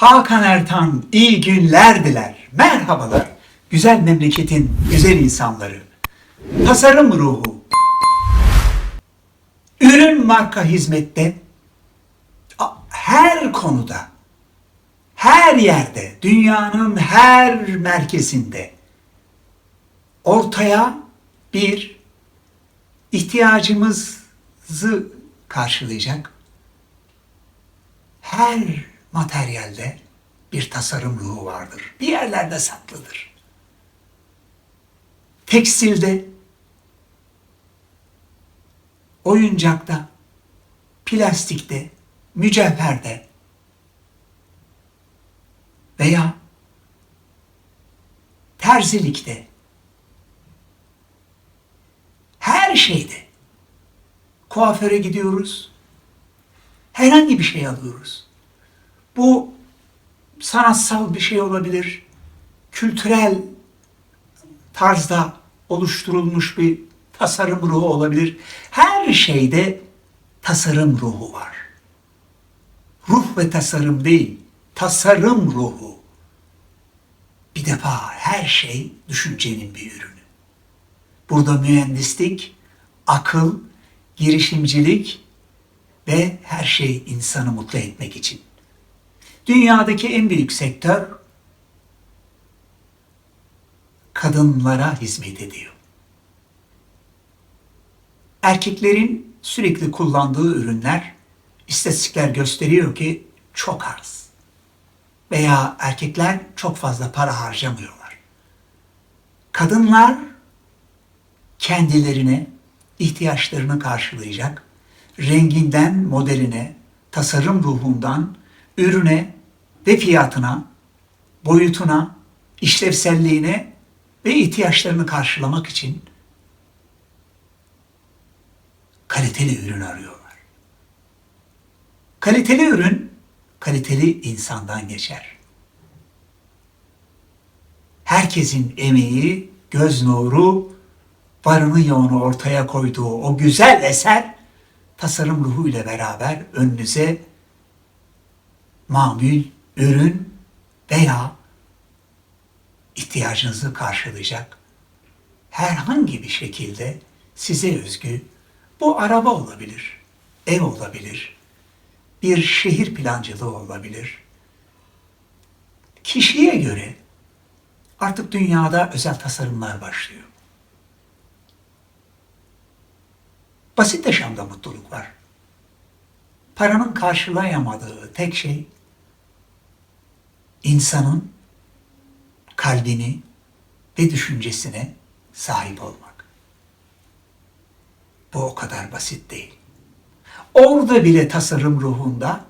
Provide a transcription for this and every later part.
Hakan Ertan iyi günler diler. Merhabalar. Güzel memleketin güzel insanları. Tasarım ruhu. Ürün marka hizmette her konuda, her yerde, dünyanın her merkezinde ortaya bir ihtiyacımızı karşılayacak her materyalde bir tasarım ruhu vardır. Bir yerlerde saklıdır. Tekstilde, oyuncakta, plastikte, mücevherde veya terzilikte her şeyde kuaföre gidiyoruz. Herhangi bir şey alıyoruz. Bu sanatsal bir şey olabilir. Kültürel tarzda oluşturulmuş bir tasarım ruhu olabilir. Her şeyde tasarım ruhu var. Ruh ve tasarım değil, tasarım ruhu. Bir defa her şey düşüncenin bir ürünü. Burada mühendislik, akıl, girişimcilik ve her şey insanı mutlu etmek için. Dünyadaki en büyük sektör kadınlara hizmet ediyor. Erkeklerin sürekli kullandığı ürünler istatistikler gösteriyor ki çok az. Veya erkekler çok fazla para harcamıyorlar. Kadınlar kendilerine ihtiyaçlarını karşılayacak renginden modeline, tasarım ruhundan ürüne ve fiyatına, boyutuna, işlevselliğine ve ihtiyaçlarını karşılamak için kaliteli ürün arıyorlar. Kaliteli ürün kaliteli insandan geçer. Herkesin emeği, göz nuru, varını yoğunu ortaya koyduğu o güzel eser tasarım ruhu ile beraber önünüze mamül, ürün veya ihtiyacınızı karşılayacak herhangi bir şekilde size özgü bu araba olabilir, ev olabilir, bir şehir plancılığı olabilir. Kişiye göre artık dünyada özel tasarımlar başlıyor. Basit yaşamda mutluluk var. Paranın karşılayamadığı tek şey insanın kalbini ve düşüncesine sahip olmak. Bu o kadar basit değil. Orada bile tasarım ruhunda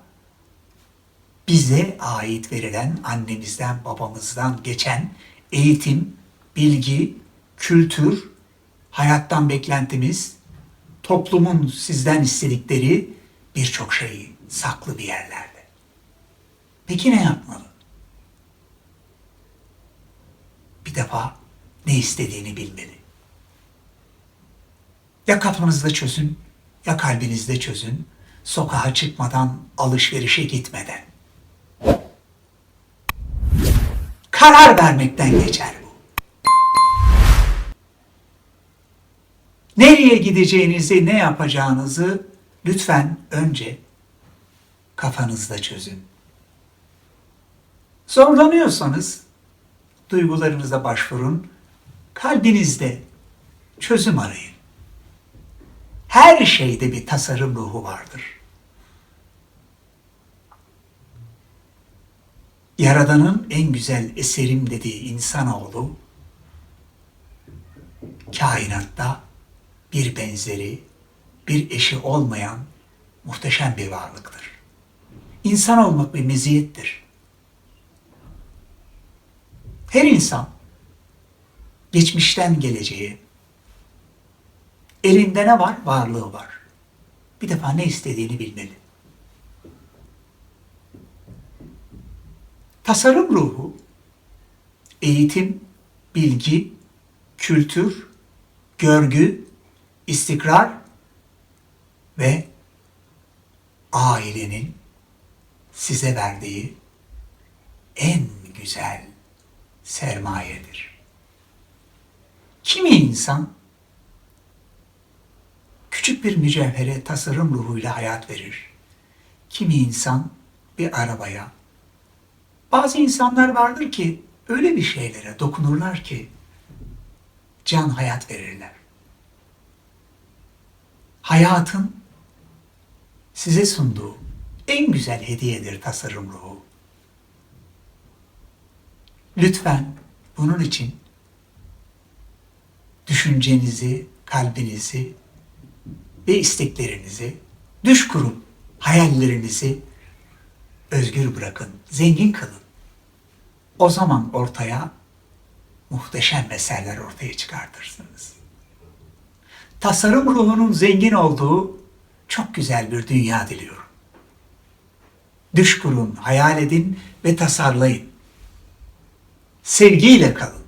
bize ait verilen annemizden babamızdan geçen eğitim, bilgi, kültür, hayattan beklentimiz, toplumun sizden istedikleri birçok şeyi saklı bir yerlerde. Peki ne yapmalı? Bir defa ne istediğini bilmeli. Ya kafanızda çözün, ya kalbinizde çözün, sokağa çıkmadan, alışverişe gitmeden. Karar vermekten geçer bu. Nereye gideceğinizi, ne yapacağınızı lütfen önce kafanızda çözün. Zorlanıyorsanız duygularınıza başvurun, kalbinizde çözüm arayın. Her şeyde bir tasarım ruhu vardır. Yaradan'ın en güzel eserim dediği insanoğlu kainatta bir benzeri, bir eşi olmayan muhteşem bir varlıktır. İnsan olmak bir meziyettir. Her insan geçmişten geleceğe elinde ne var? Varlığı var. Bir defa ne istediğini bilmeli. Tasarım ruhu, eğitim, bilgi, kültür, görgü, istikrar ve ailenin size verdiği en güzel sermayedir. Kimi insan küçük bir mücevhere tasarım ruhuyla hayat verir. Kimi insan bir arabaya. Bazı insanlar vardır ki öyle bir şeylere dokunurlar ki can hayat verirler. Hayatın size sunduğu en güzel hediyedir tasarım ruhu. Lütfen bunun için düşüncenizi, kalbinizi ve isteklerinizi düş kurup hayallerinizi özgür bırakın, zengin kılın. O zaman ortaya muhteşem eserler ortaya çıkartırsınız. Tasarım ruhunun zengin olduğu çok güzel bir dünya diliyorum. Düş kurun, hayal edin ve tasarlayın. Sevgiyle kalın.